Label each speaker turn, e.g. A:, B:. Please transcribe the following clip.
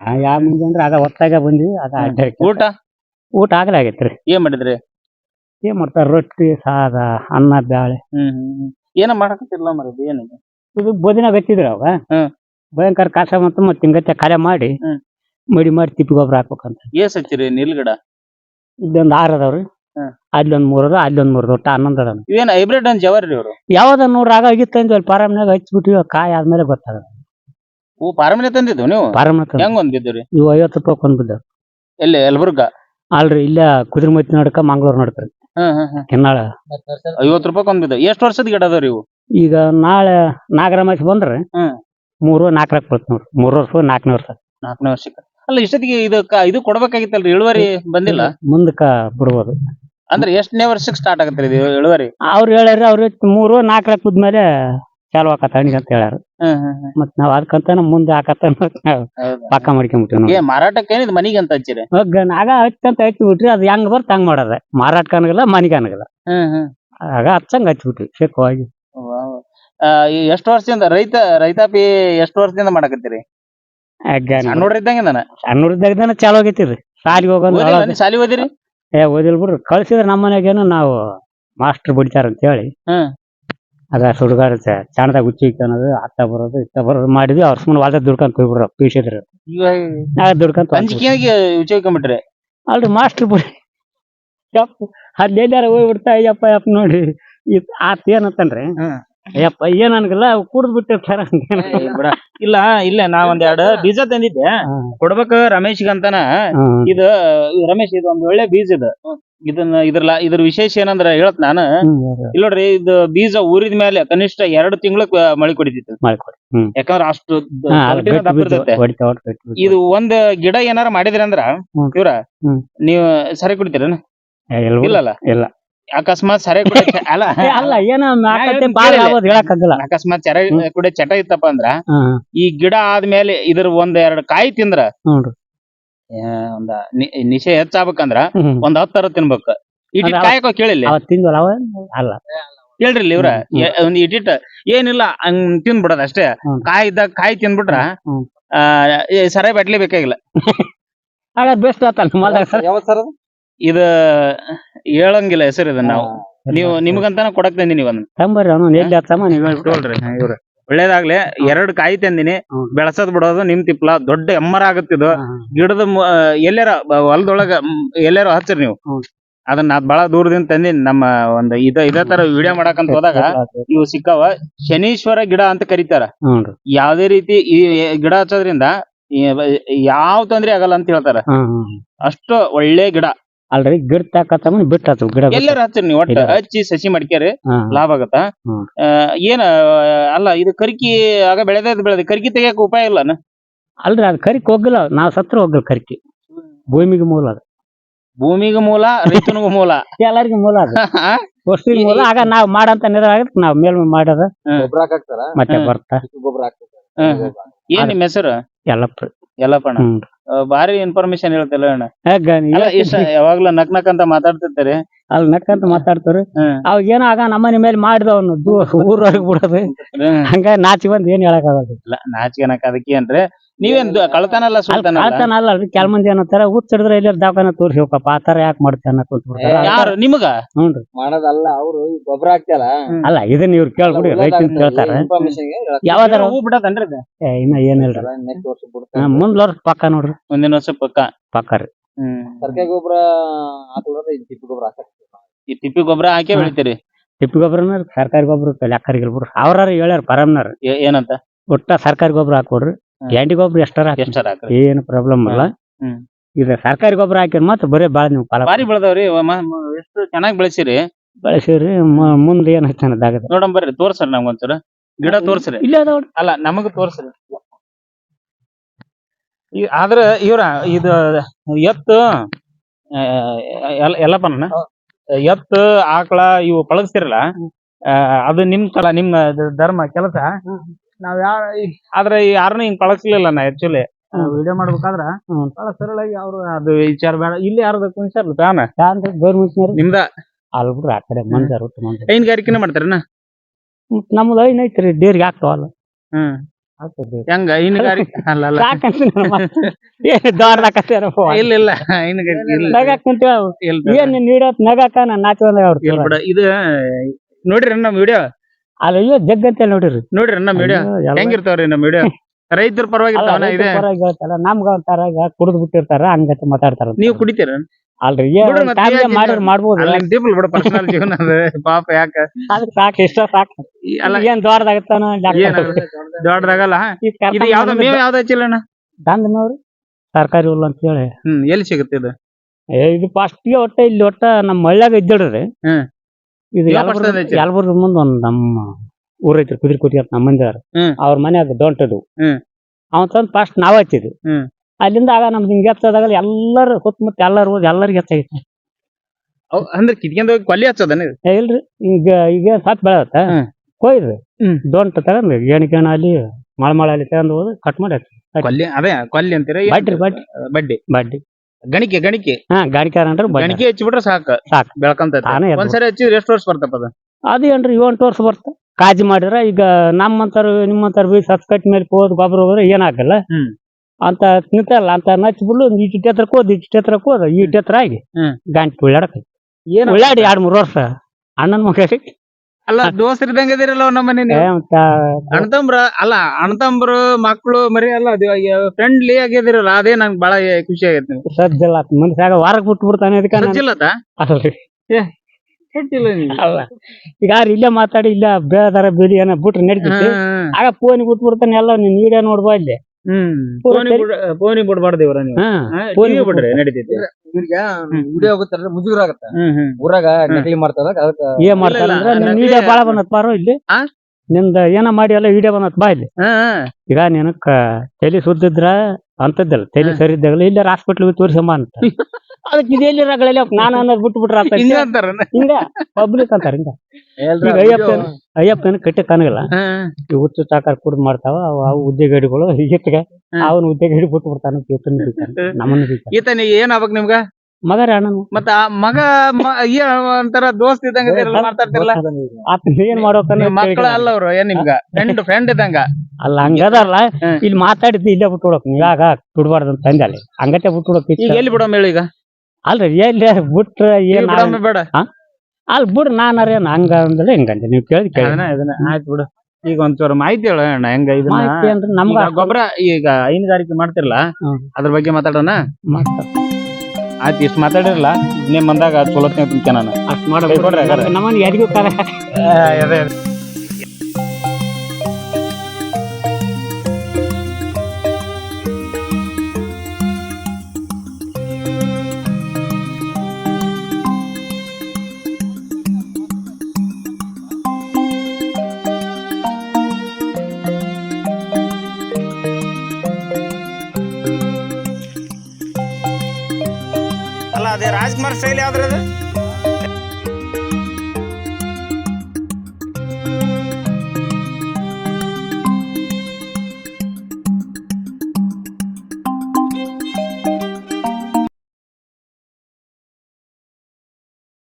A: ಯಾವ ಮುಂಜಾನೆ ಅಂದ್ರೆ ಅದ ಹೊತ್ತಾಗ ಬಂದ್ವಿ ಅದ
B: ಊಟ?
A: ಊಟ ಆಗಲೇ ಆಗೈತ್ರಿ.
B: ಏನ್ ಮಾಡಿದ್ರಿ?
A: ಏನ್ ಮಾಡ್ತಾರ? ರೊಟ್ಟಿ ಸಾದ ಅನ್ನ ಬ್ಯಾಳೆ.
B: ಹ್ಮ್ ಹ್ಮ್ ಹ್ಮ್. ಏನ ಮಾಡಕತ್ತಿಲ್ಲ ಏನಿದೆ?
A: ಇದು ಬೋದಿನಾಗ ಬೆತ್ತಿದ್ರ ಅವಾಗ
B: ಹ್ಮ್.
A: ಭಯಂಕರ ಕಾಸ ಮತ್ತು ಮತ್ತೆ ಹಿಂಗತ್ತೆ ಕಲೆ ಮಾಡಿ
B: ಹ್ಮ್.
A: ಮಡಿ ಮಾಡಿ ತಿಪ್ಪಿ ಗೊಬ್ಬರ ಹಾಕ್ಬೇಕಂತ.
B: ಏಸ್ ಹಚ್ಚಿರಿ ನಿಲ್ಗಡ?
A: ಇಲ್ಲೊಂದ್ ಆರ್ ಅದಾವ್ರಿ.
B: ಹ್ಮ್.
A: ಅಲ್ಲೊಂದ್ ಮೂರ್ ಅದ ಅಲ್ಲೊಂದ್ ಮೂರ್ ಅದಾವ ಒಟ್ಟ ಹನ್ನೊಂದ್ ಅದ
B: ಇವೇನ್ ಹೈಬ್ರಿಡ್ ಅನ್ ಜವಾರಿ ಇವ್ರು?
A: ಯಾವ್ದ ನೂರ ಆಗ ಆಗಿತ್ತು ಅಂದ್ರೆ ಅಲ್ಲಿ ಪಾರಮ್ನಾಗ ಕಾಯಿ ಆದ್ಮೇಲೆ ಗೊತ್ತಾಗದ
B: ಹೂ ಪಾರಮನೆ ತಂದಿದ್ದು ನೀವು?
A: ಪಾರಮ್ನ
B: ಹೆಂಗ್ ಒಂದಿದ್ರಿ
A: ಇವು ಐವತ್ತು ರೂಪಾಯಿ ಕೊಂದ್ ಬಿದ್ದಾವ
B: ಎಲ್ಲಿ ಯಲಬುರ್ಗ?
A: ಅಲ್ರಿ ಇಲ್ಲ ಕುದುರೆಮತಿ ನಡ್ಕ ಮಂಗ್ಳೂರ್ ನಡ್ಕ
B: ಹ್ಮ್ ಹ್ಮ್ ಹ್ಮ್.
A: ಕೆನ್ನಾಳ.
B: ಐವತ್ ರೂಪಾಯಿ ಒಂದ್ ಎಷ್ಟ್ ವರ್ಷದ ಗಿಡ ಅದಾವ್ರಿ ಇವು?
A: ಈಗ ನಾಳೆ ನಾಗರಮಾಸಿ ಬಂದ್ರೆ
B: ಹ್ಮ್.
A: ಮೂರು ನಾಲ್ಕರಾಕ್ ಬರ್ತದೆ ನೋಡ್ರಿ. ಮೂರು ವರ್ಷ ನಾಲ್ಕನೇ ವರ್ಷ
B: ನಾಲ್ಕನೇ ವರ್ಷಕ್ಕೆ. ಅಲ್ಲ ಇಷ್ಟೊತ್ತಿಗೆ ಇದಕ್ಕ ಇದು ಕೊಡ್ಬೇಕಾಗಿತ್ತಲ್ರಿ ಇಳುವರಿ ಬಂದಿಲ್ಲ?
A: ಮುಂದಕ್ಕ ಬಿಡ್ಬೋದು.
B: ಅಂದ್ರೆ ಎಷ್ಟನೇ ವರ್ಷಕ್ಕೆ ಸ್ಟಾರ್ಟ್ ಆಗತ್ತೆ ಇದು ಇಳುವರಿ?
A: ಅವ್ರು ಹೇಳ್ಯಾರ ಅವ್ರು ಮೂರು ನಾಲ್ಕರಾಕ್ ಬಿದ್ಮೇಲೆ ಚಾಲು ಆಕತ್ತ ಹಣಿಗೆ ಅಂತ ಹೇಳ್ಯಾರ.
B: ಹ್ಮ್ ಹ್ಮ್ ಹ್ಮ್
A: ಮತ್ ನಾವ್ ಅದಕ್ಕಂತ ಮುಂದೆ ಹಾಕತ್ತ
B: ಹೌದಾ?
A: ಪಕ್ಕ ಮಾಡ್ಕೊಂಬಿಟ್ಟಿವಿ
B: ಏ ಮಾರಾಟಕ್ಕೆ ಏನಿದ್ ಮನಿಗೆ ಅಂತ ಹಚ್ಚಿರಿ
A: ನಾಗ ಹಚ್ಚಂತ ಹಚ್ಚಿ ಬಿಟ್ರಿ ಅದ್ ಹೆಂಗ್ ಬರ್ತ ಹಂಗ್ ಮಾಡಾರ ಮಾರಾಟಕ್ಕೆ ಅನ್ಗಲ್ಲ ಮನಿಗೆ ಅನ್ಗಲ್ಲ
B: ಹ್ಮ್ ಹ್ಮ್
A: ಆಗ ಹಚ್ಚಂಗ್ ಹಚ್ಬಿಟ್ರಿ ಶೇಖವಾಗಿ.
B: ವಾವ್. ಆ, ಈ ಎಷ್ಟ್ ವರ್ಷದಿಂದ ರೈತ ರೈತಾಪಿ ಎಷ್ಟ್ ವರ್ಷದಿಂದ ಮಾಡಕತ್ತೀರಿ? ಸಣ್ಣ
A: ಚಾಲು ಆಗೈತಿರಿ. ಸಾಲಿಗೆ ಹೋಗೋದು
B: ಸಾಲಿ ಓದಿರಿ?
A: ಏ ಓದಿಲ್ ಬಿಡ್ರಿ. ಕಳ್ಸಿದ್ರ ನಮ್ಮ ಮನೆಗೇನು ನಾವು ಮಾಸ್ಟರ್ ಬಿಡ್ತಾರ ಅಂತ ಹೇಳಿ
B: ಹ್ಮ್.
A: ಅದ ಸುಡ್ಗಾಡುತ್ತೆ ಚಾಣದಾಗ ಹುಚ್ಚಿ ಅನ್ನೋದು ಅತ್ತ ಬರೋದು ಇತ್ತ ಬರೋದು ಮಾಡಿದ್ವಿ. ಅವ್ರ ಸುಮ್ಮನೆ ವಾದ ದುಡ್ಕೊಂಡ್ ಕೊಯ್ಬಿಡ್ರ ಪೀಸಿದ್ರು ನಾವ್ ದುಡ್ಕೊಂತ
B: ಅಂಜಿಕೆಯಾಗಿ ಉಚ್ಚಿಕೊಂಡ್ಬಿಟ್ರಿ
A: ಅಲ್ರಿ ಮಾಸ್ಟರ್ ಬಿಡಿ. ಯಪ್ಪ ಅಲ್ಲೆಲ್ಲಾರ ಹೋಗ್ಬಿಡ್ತಾ ಅಯ್ಯಪ್ಪ ಯಪ್ಪ ಇದ್ ಆತ್ ಏನಂತನ್ರಿ. ಅಯ್ಯಪ್ಪ ಏನ್ ಅನ್ಗಲ್ಲ ಕುಡ್ದು ಬಿಟ್ಟಿರ್ತಾರ
B: ಇಲ್ಲ ಇಲ್ಲ ನಾ ಒಂದ್ ಎರಡು ಬೀಜ ತಂದಿದ್ದೆ. ಕೊಡ್ಬೇಕ ರಮೇಶ್ ಅಂತಾನ ಇದು ಇದು ರಮೇಶ್ ಇದು ಒಂದ್ ಒಳ್ಳೆ ಬೀಜ ಇದು. ಇದನ್ನ ಇದ್ರ ಇದ್ರ ವಿಶೇಷ ಏನಂದ್ರ ಹೇಳತ್ ನಾನು ಇಲ್ಲ ನೋಡ್ರಿ ಇದು ಬೀಜ ಊರಿದ ಮೇಲೆ ಕನಿಷ್ಠ ಎರಡು ತಿಂಗಳ ಮಳಿ ಕೊಡಿತಿತ್ತು ಯಾಕಂದ್ರ ಅಷ್ಟು ದ- ದೊಡ್ಡ ದಪ್ಪ ಇರ್ತೈತೆ.
A: ಹೊಡಿತಾ ಹೊಡ್ತೈತಿ
B: ಇದು ಒಂದ್ ಗಿಡ ಏನಾರ ಮಾಡಿದ್ರಿ ಅಂದ್ರ
A: ಹ್ಮ್.
B: ಇವ್ರ
A: ಹ್ಮ್.
B: ನೀವು ಸರಿ ಕುಡಿತೀರೇನ ಇಲ್ಲಲ್ಲ
A: ಇಲ್ಲ.
B: ಅಕಸ್ಮಾತ್ ಸರಿ ಕುಡಿ ಅಲ್ಲ
A: ಏ, ಅಲ್ಲ ಏನೋ ಆಕತ್ತೆ
B: ಹೇಳ್ತೀನಿ
A: ಬಾಳ
B: ಕೇಳಿ.
A: ಆಗೋದು ಹೇಳಕ್ಕಾಗಲ್ಲ
B: ಅಕಸ್ಮಾತ್ ಸರಿ
A: ಹ್ಮ್.
B: ಕುಡಿ ಚಟ ಇತ್ತಪ್ಪ ಅಂದ್ರ ಈ ಗಿಡ ಆದ್ಮೇಲೆ ಇದ್ರ ಒಂದ್ ಎರಡ್ ಕಾಯಿ ತಿಂದ್ರ
A: ನೋಡ್ರಿ
B: ಒಂದ ನಿ- ನಿಶೆ ಹೆಚ್ಚಾಗ್ಬೇಕಂದ್ರ ಒಂದ್ ಹತ್ತರ ತಿನ್ಬೇಕು. ಇಟ್ಟಿಟ್ ಕಾಯಕ ಕೇಳಿಲ್ಲ?
A: ಅವತ್ ತಿಂದ್ವಲ್ಲ ಅವ? ಅಲ್ಲ.
B: ಹೇಳ್ರಿ ಇವ್ರ? ಒಂದ್ ಇಟ್ಟಿಟ್ ಏನಿಲ್ಲ ಹಂಗ್ ತಿನ್ಬಿಡದ ಅಷ್ಟೇ. ಕಾಯಿ ಇದ್ದಾಗ ಕಾಯಿ
A: ತಿನ್ಬಿಟ್ರ.
B: ಆ ಏ, ಸರ ಬಟ್ಲಿ ಬೇಕಾಗಿಲ್ಲ.
A: ಆಗ ಬೆಸ್ಟ್ ಆತಲ್ಲ
B: ಇದು ಹೇಳಂಗಿಲ್ಲ ಹೆಸರು ಇದನ್ನ ನಾವು. ನೀವು ನಿಮ್ಗಂತಾನ ಕೊಡಕ್ ತಂದಿನಿ ಒಂದ್
A: ತಂಬರ್ರಿ ಅವನು ಎಲ್ಲಿ ಆತಮ್ಮ ನೀವು
B: ಹೇಳ್ರಿ ಇವ್ರ. ಒಳ್ಳೇದಾಗ್ಲಿ. ಎರಡ್ ಕಾಯಿ ತಂದಿನಿ. ಬೆಳಸದ್ ಬಿಡೋದು ನಿಮ್ ತಿಪ್ಲ. ದೊಡ್ಡ ಎಮ್ಮರ ಆಗತ್ತಿದು. ಗಿಡದ ಎಲ್ಲಾರ ಹೊಲದೊಳಗ ಎಲ್ಲಾರ ಹಚ್ಚ್ರಿ ನೀವು. ಅದನ್ನ ಅದ್ ಬಹಳ ದೂರದಿಂದ ತಂದಿನಿ. ನಮ್ಮ ಒಂದ್ ಇದ ಇದೇ ತರ ವಿಡಿಯೋ ಮಾಡಕಂತ ಹೋದಾಗ ಇವು ಸಿಕ್ಕಾವ. ಶನೀಶ್ವರ ಗಿಡ ಅಂತ ಕರೀತಾರ. ಯಾವ್ದೇ ರೀತಿ ಈ ಗಿಡ ಹಚ್ಚೋದ್ರಿಂದ ಯಾವ ತೊಂದ್ರೆ ಆಗಲ್ಲ ಅಂತ ಹೇಳ್ತಾರ. ಅಷ್ಟು ಒಳ್ಳೆ ಗಿಡ.
A: ಅಲ್ರಿ ಗಿಡ ತಾಕತ್ತಮ್ಮ ಬಿಟ್ಟಾತು ಗಿಡ.
B: ಎಲ್ಲಾರ ಹಚ್ಚ್ರಿ ನೀವು ಒಟ್ಟ. ಹಚ್ಚಿ ಸಸಿ ಮಡ್ಕೇರಿ
A: ಹಾ,
B: ಲಾಭ ಆಗತ್ತ.
A: ಹ್ಮ್.
B: ಏನ ಅಲ್ಲ ಇದು ಕರ್ಕಿ ಆಗ ಬೆಳೆದ ಬೆಳೆದ ಕರ್ಕಿ ತೆಗಿಯಕ್ ಉಪಾಯ ಇಲ್ಲ
A: ಅಲ್ರಿ ಅದ್ ಕರಿಕ್ ಹೋಗಿಲ್ಲ ನಾವ್ ಸತ್ರ ಹೋಗಲ್ಲ ಕರಿಕಿ. ಭೂಮಿಗೆ ಮೂಲ ಅದು.
B: ಭೂಮಿಗೂ ಮೂಲ ರೈತನಿಗೂ ಮೂಲ.
A: ಎಲ್ಲರಿಗೂ ಮೂಲ ಅದು. ವಸ್ತುವಿಗೆ ಮೂಲ ಆಗ ನಾವ್ ಮಾಡಂತ ನಿರ್ಧಾರ ಆಗತ್ತೆ ನಾವ್ ಮೇಲ್ ಮಾಡದ.
C: ಗೊಬ್ಬರ ಹಾಕಾಕ್ತಾರ
A: ಮತ್ತೆ
B: ಹ್ಮ್.
A: ಬರ್ತಾ.
C: ಗೊಬ್ಬರ
B: ಹ್ಮ್. ಏನ್ ನಿಮ್ಮ ಹೆಸರು?
A: ಎಲ್ಲಪ್ಪ
B: ಎಲ್ಲಪ್ಪಣ್ಣ
A: ಹ್ಮ್.
B: ಆ, ಭಾರಿ ಇನ್ಫಾರ್ಮೇಶನ್ ಹೇಳ್ತಿಲ್ಲ ಅಣ್ಣ.
A: ಹೇಗ ನೀ
B: ಅಲ್ಲ ಇಷ್ಟ ಯಾವಾಗ್ಲೂ ನಕ್ ನಕ್ ಅಂತ ಮಾತಾಡ್ತಿರ್ತಾರೆ.
A: ಅಲ್ಲಿ ನಕ್ಕಂತ ಮಾತಾಡ್ತಾರ. ಅವಾಗ ಏನೋ ಆಗ ನಮ್ಮನೆ ಮೇಲೆ ಮಾಡಿದವನು ಊರೊಳಗೆ ಬಿಡೋದು. ಹಂಗ ನಾಚಿ ಬಂದ್ ಏನ್ ಹೇಳಕ್ ಆಗಲ್ಲ
B: ಇಲ್ಲ ನಾಚಿಕೆ ನಕ್ ಅದಕ್ಕೆ ಅಂದ್ರೆ ನೀವೇನ್ ಕಳ್ತನಲ್ಲ ಸುಲ್ತಾನಲ್ಲ
A: ಕಳ್ತನ ಅಲ್ಲ ಅಲ್ರಿ ಕೆಲ ಮಂದಿ ಏನಂತಾರ ಹುಚ್ಚಿಡಿದ್ರೆ ಇಲ್ಲಿ ದವಾಖಾನೆ ತೋರಿಸಿ ಹೋಗಪ್ಪ ಆ ತರ ಯಾಕೆ ಮಾಡ್ತೇನೆ ಅನ್ನೋ ಕುಂತ್ಬಿಡ್ತಾರ
B: ಯಾರು ನಿಮಗ?
A: ಹ್ಞೂನ್ರಿ
C: ಮಾಡೋದಲ್ಲ ಅವ್ರು ಗೊಬ್ಬರ ಹಾಕ್ತಾರ
A: ಅಲ್ಲ ಇದನ್ನ ಇವ್ರು ಕೇಳ್ಬಿಡಿ ರೈತ ಕೇಳ್ತಾರ. ಯಾವ್ದಾರ
B: ಹೂ ಬಿಡತನ್ರಿ
A: ಇನ್ನ ಏನಿಲ್ರಿ ಮುಂದ್ ವರ್ಷ ಪಕ್ಕ ನೋಡ್ರಿ.
B: ಮುಂದಿನ ವರ್ಷ ಪಕ್ಕ.
A: ಪಕ್ಕ ರೀ.
B: ಹ್ಮ್
C: ಸರ್ಕಾರಿ ಗೊಬ್ಬರ ಹಾಕಿದ್ರೆ ಇದು ತಿಪ್ಪಿ ಗೊಬ್ಬರ ಹಾಕಿ
B: ಈ ತಿಪ್ಪಿ ಗೊಬ್ಬರ ಹಾಕಿ. ಬೆಳಿತೀರಿ?
A: ತಿಪ್ಪಿ ಗೊಬ್ಬರ ಸರ್ಕಾರಿ ಗೊಬ್ಬರ ಲೆಕ್ಕರಿಗೆ ಗೊಬ್ಬರ ಅವ್ರಾರ ಹೇಳ್ಯಾರ ಪರಮ್ನಾರ
B: ಏ- ಏನಂತ?
A: ಒಟ್ಟ ಸರ್ಕಾರಿ ಗೊಬ್ಬರ ಹಾಕೊಡ್ರಿ
B: ಹ್ಮ್.
A: ಎಂಡಿ ಗೊಬ್ಬರ ಎಷ್ಟಾರ ಹಾಕ್ರಿ.
B: ಎಷ್ಟಾರ ಹಾಕ್ರಿ?
A: ಏನು ಪ್ರಾಬ್ಲಮ್ ಅಲ್ಲ
B: ಹ್ಮ್.
A: ಇದು ಸರ್ಕಾರಿ ಗೊಬ್ಬರ ಹಾಕಿರ್ ಮತ್ತೆ ಬರೀ ಬಾಳ ನೀವು ಫಲ.
B: ಬಾರಿ ಬೆಳೆದವ್ರಿ. ವ- ಮ- ಮ- ಎಷ್ಟು ಚೆನ್ನಾಗಿ ಬೆಳೆಸಿರಿ?
A: ಬೆಳೆಸಿರಿ ಮುಂದೆ ಏನ್ ಚೆನ್ನಾಗದ
B: ನೋಡಂಬರ್ರಿ ತೋರ್ಸ್ರಿ ನಮ್ಗೊಂಚೂರು ಗಿಡ ತೋರ್ಸ್ರಿ.
A: ಇಲ್ಲ ಅದಾವ
B: ಅಲ್ಲ ನಮಗ ತೋರ್ಸ್ರಿ. ಈ- ಆದ್ರ ಇವ್ರ ಇದು ಎತ್ತು ಎಲ್ಲಪ್ಪನ ಎತ್ತು ಆಕಳ ಇವು ಪಳಗಿಸ್ತಿರಲ್ಲ ಅದು ನಿಮ್ ಕಲ ನಿಮ್ ಧರ್ಮ ಕೆಲಸ. ನಾವ್ ಯಾರ ಆದ್ರೆ ಯಾರನ್ನು ಹಿಂಗ್ ಪಳಗಿಸ್ಲಿಲ್ಲ ನಾ ಆಕ್ಚುಲಿ ವಿಡಿಯೋ ಮಾಡ್ಬೇಕಾದ್ರ. ಬಹಳ ಸರಳಾಗಿ ಅವ್ರು ಅದು ವಿಚಾರ ಬೇಡ. ಇಲ್ಲಿ ಯಾರ್ದು ಬೇಕು ತಾನ ನಿಮ್ದ?
A: ಅಲ್ಬಿಡ್ರಿ ಆ ಕಡೆ ಮಂದಿ
B: ಹೈನುಗಾರಿಕೆನ ಮಾಡ್ತಾರನ?
A: ನಮ್ದು ಐನ್ ಐತ್ರಿ ಡೇರಿಗೆ ಹಾಕ್ತಾವಲ್ಲ
B: ಹ್ಮ್. ಹೆಂಗ? ಹೈನುಗಾರಿಕೆ? ಅಲ್ಲ ಅಲ್ಲ. ಇಲ್ಲ ಇಲ್ಲ ಹೈನುಗಾರಿಕೆ ಇಲ್ಲ.
A: ಏನ್ ನೀಡತ್ ನಗಾಕ? ನಾನು ನಾಚ್ಕೊಂಡ
B: ಇಲ್ಲ ಬಿಡ. ಇದು ನೋಡ್ರಿ ನಮ್ಮ ವಿಡಿಯೋ
A: ಅಲ್ಲ ಅಯ್ಯೋ ಜಗ್ ಅಂತ ನೋಡಿರಿ
B: ನೋಡ್ರಿ ನಮ್ಮ ವಿಡಿಯೋ ಹೆಂಗಿರ್ತಾವ್ರಿ ನಮ್ಮ ವಿಡಿಯೋ ರೈತರ ಪರವಾಗಿ ಇದೆ?
A: ಪರವಾಗಿ ಹೇಳ್ತಾರ ನಮ್ಗ ಒಂಥರ ಈಗ ಕುಡಿದು ಬಿಟ್ಟಿರ್ತಾರ ಹಂಗತ್ತೆ ಮಾತಾಡ್ತಾರ
B: ನೀವು ಕುಡಿತೀರ
A: ಅಲ್ರಿ ಮಾಡಿರ್ ಮಾಡ್ಬೋದು.
B: ಬಿಡ ಪರ್ಸನಲ್ ಜೀವನ ಪಾಪ ಯಾಕ?
A: ಅದಕ್ಕೆ ಸಾಕು ಇಷ್ಟ ಸಾಕು.
B: ಅಲ್ಲ
A: ಏನ್ ದೊಡ್ಡದಾಗತ್ತಾನ
B: ದೊಡ್ಡದಾಗಲ್ಲ? ಇದು ಯಾವ್ದೋ ಮೇವ್ ಯಾವ್ದು ಹಚ್ಚಿಲ್ಲಣ್ಣ
A: ದಂದನವ್ರು ಸರ್ಕಾರಿ ಹುಲ್ಲು ಅಂತ ಹೇಳಿ.
B: ಹ್ಮ್ ಎಲ್ಲಿ ಸಿಗುತ್ತೆ ಇದು?
A: ಇದು ಫಸ್ಟ್ಗೆ ಒಟ್ಟ ಇಲ್ಲಿ ಒಟ್ಟ ನಮ್ಮ ಹಳ್ಳ್ಯಾಗ ಇದ್ದಿಡ್ರಿ. ಇದು ಯಲಬುರ್ಗ ಮುಂದ ಒಂದ್ ನಮ್ಮ ಊರ್ ಐತ್ರಿ ಕುದುರೆ ಅಂತ ನಮ್ಮ ಮಂದಿ
B: ಹ್ಮ್.
A: ಅವ್ರ ಮನ್ಯಾಗ ದೊಂಟದು
B: ಹ್ಮ್.
A: ಅವನ್ ತಂದ್ ಫಸ್ಟ್ ನಾವ್ ಹಚ್ಚಿದ್ವಿ
B: ಹ್ಮ್.
A: ಅಲ್ಲಿಂದ ಆಗ ನಮ್ದು ಹಿಂಗೆ ಎತ್ತದಾಗ ಎಲ್ಲಾರು ಸುತ್ತಮುತ್ತ ಎಲ್ಲಾರು ಹೋದ್ ಎಲ್ಲರಿಗೆ ಎತ್ತಾಗೈತಿ
B: ಅವ್- ಅಂದ್ರೆ ಕಿತ್ಕೊಂಡ್ ಹೋಗಿ ಕೊಲ್ಲಿ ಹಚ್ಚೋದನ ಇದು?
A: ಏ, ಇಲ್ರಿ ಈಗ ಈಗ ಸತ್ ಬೆಳತ್ತ
B: ಹ್ಮ್.
A: ಕೊಯ್ದು.
B: ಹ್ಮ್.
A: ದೊಂಟ ತಗೊಂಡ್ ಗೇಣಿಗೇಣ ಅಲ್ಲಿ ಮಳಮಳ ಅಲ್ಲಿ ತಗೊಂಡ್ ಹೋದ್ ಕಟ್ ಮಾಡಿ ಹಚ್ಚಿ
B: ಕೊಲ್ಲಿ ಅದೇ ಕೊಲ್ಲಿ ಅಂತೀರ ಏನ್
A: ಬಡ್ಡಿ ಬಡ್ರಿ
B: ಬಡ್ಡಿ.
A: ಬಡ್ಡಿ.
B: ಗಣಿಕೆ ಗಣಿಕೆ.
A: ಹಾ ಗಾಡಿಕಾರ ಅಂದ್ರೆ ಬಡ್ಡಿ.
B: ಗಣಿಕೆ ಹಚ್ಚಿಬಿಟ್ರೆ ಸಾಕು.
A: ಸಾಕು.
B: ಬೆಳಕಂತ
A: ತಾನೇ
B: ಒಂದ್ಸರಿ ಹಚ್ಚಿದ್ರೆ ಎಷ್ಟು ವರ್ಷ ಬರ್ತಪ್ಪ ಅದು?
A: ಅದು ಏನ್ರಿ ಎಂಟು ವರ್ಷ ಬರ್ತ ಕಾಜಿ ಮಾಡಿದ್ರ ಈಗ ನಮ್ಮಂತಾರ ನಿಮ್ಮಂತಾರ ಬೀಸ್ ಹತ್ ಕಟ್ ಮೇಲೆ ಹೋದ್ ಗೊಬ್ಬರ ಹೋದ್ರೆ ಏನಾಗಲ್ಲ. ಅಂತ ನಿಂತಲ್ಲ ಅಂತ ನಚ್ಬಿಡ್ಲು ಬಿಡು ಇಟ್ಟು ಎತ್ತರಕ್ಕೆ ಹೋದ್ ಇಟ್ಟು ಹತ್ರ ಹೋದ ಇಟ್ಟು ಹತ್ರ ಆಗಿ ಗಾಂಟಿ ಉಳ್ಳಾಡಕ
B: ಏನ್
A: ಉಳ್ಳಾಡಿ ಎರಡ್ ಮೂರ್ ವರ್ಷ. ಅಣ್ಣನ ಮಗ.
B: ಅಲ್ಲ ದೋಸ್ತರ ಇದ್ದಂಗ ಇದಿರಲ್ಲ ನಮ್ಮ ಮನೆ ಅಣ್ಣತಂಬ್ರ ಅಲ್ಲ ಅಣ್ಣತಂಬ್ರು ಮಕ್ಕಳು ಮರಿ ಅಲ್ಲ ಫ್ರೆಂಡ್ಲಿ ಆಗಿದಿರಲ್ಲ ಅದೇ ನಂಗೆ ಬಹಳ ಖುಷಿ ಆಗೈತೆ
A: ಸಜ್ಜಲ್ಲ ಮನುಷ್ಯಾಗ ವಾರಕ್ಕೆ ಬಿಟ್ಟು ಬಿಡ್ತಾನೆ ಅದಕ್ಕೆ
B: ಸಜ್ಜಿಲ್ಲದ
A: ಅಲ್ರಿ
B: ಸಜ್ಜಿಲ್ಲ ನೀವು
A: ಅಲ್ಲ. ಈಗ ಯಾರು ಇಲ್ಲೇ ಮಾತಾಡಿ ಇಲ್ಲ ಬೇಡದಾರ ಬೇಲಿ ಏನೋ ಬಿಟ್ರೆ ನಡೀತೈತಿ. ಆಗ ಫೋನ್ ಬಿಟ್ಟು ಬಿಡ್ತಾನೆ ಎಲ್ಲ ನೀನ್ ವಿಡಿಯೋ ನೋಡ್ಬಾ ಇಲ್ಲಿ.
B: ಹ್ಮ್.
A: ಪೂರ
B: ಫೋನಿ
A: ಸರಿ.
B: ಬಿಡ್ ಫೋನಿ ಬಿಡ್ಬಾರ್ದು ಇವ್ರ ನೀವು.
A: ಹಾ
B: ಟಿವಿ ಬಿಡ್ರಿ ನಡೀತೈತಿ.
C: ಇವ್ರಿಗೆ ವಿಡಿಯೋ ಆಗುತ್ತಲ್ಲ ಮುಜುಗರ ಆಗತ್ತ.
B: ಹ್ಮ್ ಹ್ಮ್.
C: ಊರಾಗ ನಕಲಿ ಮಾಡ್ತಾರ ಅದಕ್ಕ
A: ಏನ್ ಮಾಡ್ತಾರ
B: ಇಲ್ಲ,
A: ಅಂದ್ರೆ ನಿನ್
B: ನಕಲಿ-
A: ವಿಡಿಯೋ ಬಾಳ ಬಂದತ್ ಬಾರೋ ಇಲ್ಲಿ.
B: ಆ?
A: ನಿಂದ ಏನ ಮಾಡಿ ಎಲ್ಲ ವಿಡಿಯೋ ಬಂದತ್ ಬಾ ಇಲ್ಲಿ.
B: ಹಾ ಹಾ.
A: ಈಗ ನೀನು ಕ ತಲೆ ಸುದ್ದಿದ್ರ ಅಂತದ್ದಲ್ಲ ತಲೆ. ಸರಿ ಇದ್ದಾಗ ಇಲ್ಲ ಹಾಸ್ಪಿಟ್ಲ್ ತೋರಿಸಮ್ಮ ಅಂತ. ಅದಕ್ಕೆ ಇದು ಎಲ್ಲಿ ರಗಳೆಲ್ಲ ನಾನು ಅನ್ನೋದು ಬಿಟ್ಟು ಬಿಟ್ರ
B: ಹಿಂಗ
A: ಪಬ್ಲಿಕ್ ಅಂತಾರ ಹಿಂಗ. ಈಗ ಅಯ್ಯಪ್ಪ ಅಯ್ಯಪ್ಪನ ಕಟ್ಟಿ ಕನಗಲ್ಲ
B: ಹಾ.
A: ಈ ಹುಚ್ಚು ಚಾಕಾರ ಕುಡ್ದು ಮಾಡ್ತಾವ ಅವು ಅವು ಉದ್ಯೋಗಡಿಗಳು ಈತ್ಗ
B: ಹಾ.
A: ಅವನ ಉದ್ಯೋಗ ಬಿಟ್ಟು ಬಿಡ್ತಾನ ಈತನ ಬೀತಾನ ನಮ್ಮನ್ನ ಬೀತಾನ
B: ಈತ ನೀ ಏನ್ ಆಗ್ಬೇಕು ನಿಮ್ಗ?
A: ಮಗ ರೀ ಅಣ್ಣನು.
B: ಮತ್ತ ಆ ಮಗ ಒಂಥರ ದೋಸ್ತ್ ಇದ್ದಂಗ ಮಾತಾಡ್ತಿರಲ್ಲ
A: ಆತ ಏನ್
B: ಮಾಡೋಕ ಮಕ್ಕಳ ಅಲ್ಲ ಅವ್ರು ಏನ್ ನಿಮ್ಗ? ಫ್ರೆಂಡ್ ಫ್ರೆಂಡ್ ಇದ್ದಂಗ?
A: ಅಲ್ಲ ಹಂಗದಲ್ಲ. ಇಲ್ಲಿ ಮಾತಾಡಿದ್ದು ಇಲ್ಲೇ ಬಿಟ್ಟು ಬಿಡಕ್ ನೀವಾಗ ಬಿಡ್ಬಾರ್ದು ಅಂತ ಅಲ್ಲಿ. ಹಂಗತೆ ಬಿಟ್ಟು ಬಿಡಕ್
B: ಎಲ್ಲಿ ಬಿಡೋ ಹೇಳಿ ಈಗ?
A: ಅಲ್ರಿ ಎಲ್ಲಿ ಬಿಟ್ರ ಏನ್
B: ಬೇಡ.
A: ಅಲ್ಲಿ ಬಿಡ್ರಿ ನಾನಾರ ಏನ್ ಹಂಗ ಅಂದ್ರೆ ಹಿಂಗಂತೆ ನೀವು ಕೇಳಿ ಕೇಳಿ.
B: ಅದನ್ನ ಇದನ್ನ ಆಯ್ತು ಬಿಡು. ಈಗ ಒಂಚೂರು ಮಾಹಿತಿ ಹೇಳ ಅಣ್ಣ ಹೆಂಗ ಇದನ್ನ?
A: ನಮ್ಗ
B: ಗೊಬ್ಬರ ಈಗ ಹೈನುಗಾರಿಕೆ ಮಾಡ್ತಿರಲ್ಲ ಅದ್ರ ಬಗ್ಗೆ ಮಾತಾಡೋಣ?
A: ಮಾತಾಡ್-
B: ಆಯ್ತು ಇಷ್ಟು ಮಾತಾಡಿರಲ್ಲ ನಿಮ್ ಬಂದಾಗ ಚಲೋ ತಿಂತೀನಿ ನಾನು.
A: ಅಷ್ಟು. ಮಾಡ್ಬೇಕು ನಮ್ಮನ್ನ ಯಾರಿಗೂ ಕರ
B: ಅಲ್ಲ ಅದೇ ರಾಜ್ಕುಮಾರ್ ಸ್ಟೈಲ್ ಯಾವ್ದ್ರ ಅದು